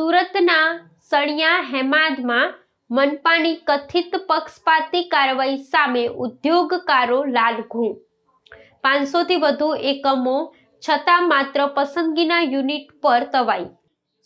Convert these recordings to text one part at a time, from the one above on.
સુરતના સણિયા હેમાદમાં મનપાની કથિત પક્ષપાતી કાર્યવાહી સામે ઉદ્યોગકારો લાલઘું. પાંચસોથી વધુ એકમો છતાં માત્ર પસંદગીના યુનિટ પર તવાઈ.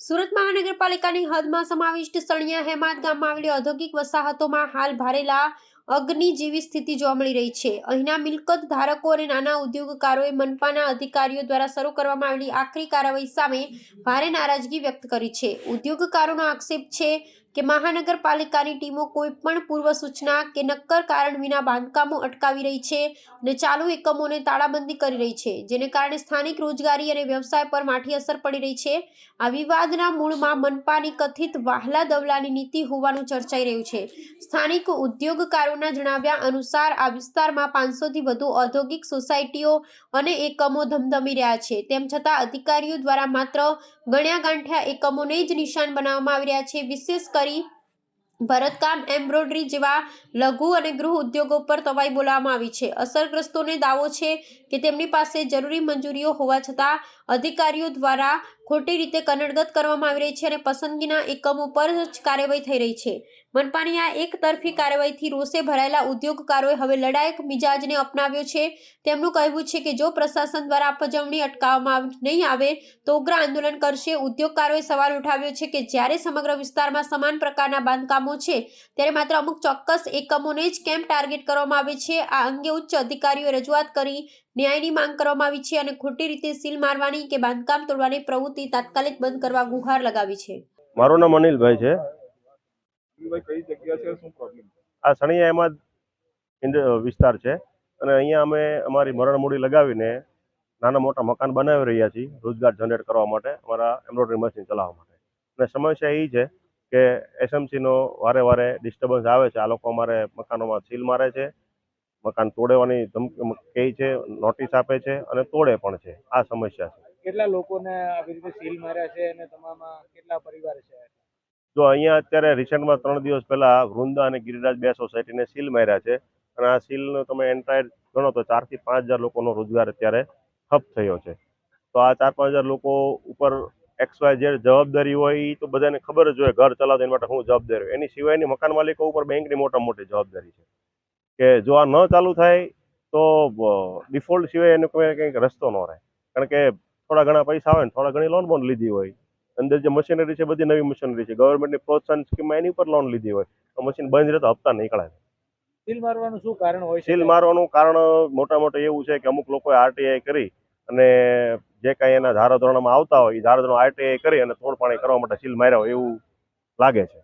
સુરત મહાનગરપાલિકાની હદમાં સમાવિષ્ટ સણિયા હેમાદ ગામમાં આવેલી ઔદ્યોગિક વસાહતોમાં હાલ ભારેલા અગ્નિ જેવી સ્થિતિ જોવા મળી રહી છે. અહીંના મિલકત ધારકો અને નાના ઉદ્યોગકારોએ મનપાના અધિકારીઓ દ્વારા શરૂ કરવામાં આવેલી આખરી કાર્યવાહી સામે ભારે નારાજગી વ્યક્ત કરી છે. ઉદ્યોગકારોનો આક્ષેપ છે કે મહાનગરપાલિકાની ટીમો કોઈ પણ પૂર્વ સૂચના કે નક્કર કારણ વિના બાંધકામો અટકાવી રહી છે અને ચાલુ એકમોને તાળાબંધી કરી રહી છે, જેને કારણે સ્થાનિક રોજગારી અને વ્યવસાય પર માઠી અસર પડી રહી છે. આ વિવાદના મૂળમાં મનપાની કથિત વાહલા દવલાની નીતિ હોવાનું ચર્ચાઈ રહ્યું છે. સ્થાનિક ઉદ્યોગકારોના જણાવ્યા અનુસાર, આ વિસ્તારમાં પાંચસોથી વધુ ઔદ્યોગિક સોસાયટીઓ અને એકમો ધમધમી રહ્યા છે. તેમ છતાં અધિકારીઓ દ્વારા માત્ર ગણ્યા ગાંઠ્યા એકમોને જ નિશાન બનાવવામાં આવી રહ્યા છે. વિશેષ કરી ભરતકામ એમ્બ્રોઇડરી જેવા લઘુ અને ગૃહ ઉદ્યોગો પર તવાઈ બોલાવવામાં આવી છે. અસરગ્રસ્તોને દાવો છે કે તેમની પાસે જરૂરી મંજૂરીઓ હોવા છતાં અધિકારીઓ દ્વારા ખોટી રીતે કનડગત કરવામાં આવી રહી છે અને પસંદગીના એકમો પર જ કાર્યવાહી થઈ રહી છે. મનપાની આ એકતરફી કાર્યવાહીથી રોષે ભરાયેલા ઉદ્યોગકારોએ હવે લડાયક મિજાજને અપનાવ્યો છે. તેમનું કહેવું છે કે જો પ્રશાસન દ્વારા પજવણી અટકાવવામાં નહીં આવે તો ઉગ્ર આંદોલન કરશે. ઉદ્યોગકારોએ સવાલ ઉઠાવ્યો છે કે જ્યારે સમગ્ર વિસ્તારમાં સમાન પ્રકારના બાંધકામો છે. ત્યારે માત્ર અમુક ચોક્કસ એકમોને જ કેમ ટાર્ગેટ કરવામાં આવે છે. આ અંગે ઉચ્ચ અધિકારીઓએ રજૂઆત કરી ન્યાયની માંગ કરવામાં આવી છે અને ખોટી રીતે સીલ મારવાની કે બાંધકામ તોડવાની પ્રવૃત્તિ તાત્કાલિક બંધ કરવા ગુહાર લગાવી છે. મારું નામ અનિલભાઈ છે. ભાઈ કઈ જગ્યા છે? શું પ્રોબ્લેમ આ સણિયા એમાં વિસ્તાર છે. અને અહીંયા અમે અમારી મરણમૂડી લગાવીને નાના મોટા મકાન બનાવી રહ્યા છીએ રોજગાર જનરેટ કરવા માટે અમારા એમ્બ્રોઇડરી મશીન ચલાવવા માટે. અને સમસ્યા એ છે કે એસએમસીનો વારે વારે ડિસ્ટર્બન્સ આવે છે. આ લોકો અમારે મકાનોમાં સીલ મારે છે. મકાન તોડવાની ધમકી કહે છે નોટિસ આપે છે અને તોડે પણ છે. આ સમસ્યા છે. કેટલા લોકોને આવી રીતે સીલ માર્યા છે અને તમામાં કેટલા પરિવાર છે? જો અહીંયા અત્યારે રિસેન્ટમાં ત્રણ દિવસ પહેલા વૃંદા અને ગિરિરાજ બે સોસાયટીને સીલ માર્યા છે અને આ સીલનો તમે એન્ટાયર ગણો તો ચારથી પાંચ હજાર લોકોનો રોજગાર અત્યારે ઠપ થયો છે. તો આ ચાર પાંચ હજાર લોકો ઉપર એક્સ વાય જે જવાબદારી હોય એ તો બધાને ખબર જ હોય ઘર ચલાવતા એની માટે હું જવાબદારી હોય. એની સિવાયની મકાન માલિકો ઉપર બેંકની મોટા મોટી જવાબદારી છે. કે જો આ ન ચાલુ થાય તો ડિફોલ્ટ સિવાય એનો કોઈ કંઈક રસ્તો ન રહે. કારણ કે થોડા ઘણા પૈસા હોય ને થોડા ઘણી લોન બોન લીધી હોય. અંદર જે મશીનરી છે બધી નવી મશીનરી છે. ગવર્મેન્ટની પ્રોત્સાહન સ્કીમમાં એની ઉપર લોન લીધી હોય. તો મશીન બંધ રહે તો હપ્તા નીકળે. સીલ મારવાનું શું કારણ હોય સીલ મારવાનું કારણ મોટા મોટા એવું છે કે અમુક લોકોએ આરટીઆઈ કરી અને જે કાંઈ એના ધારાધોરણમાં આવતા હોય, એ ધારાધોરણ આરટીઆઈ કરી અને તોડપાણી કરવા માટે સીલ માર્યા હોય એવું લાગે છે.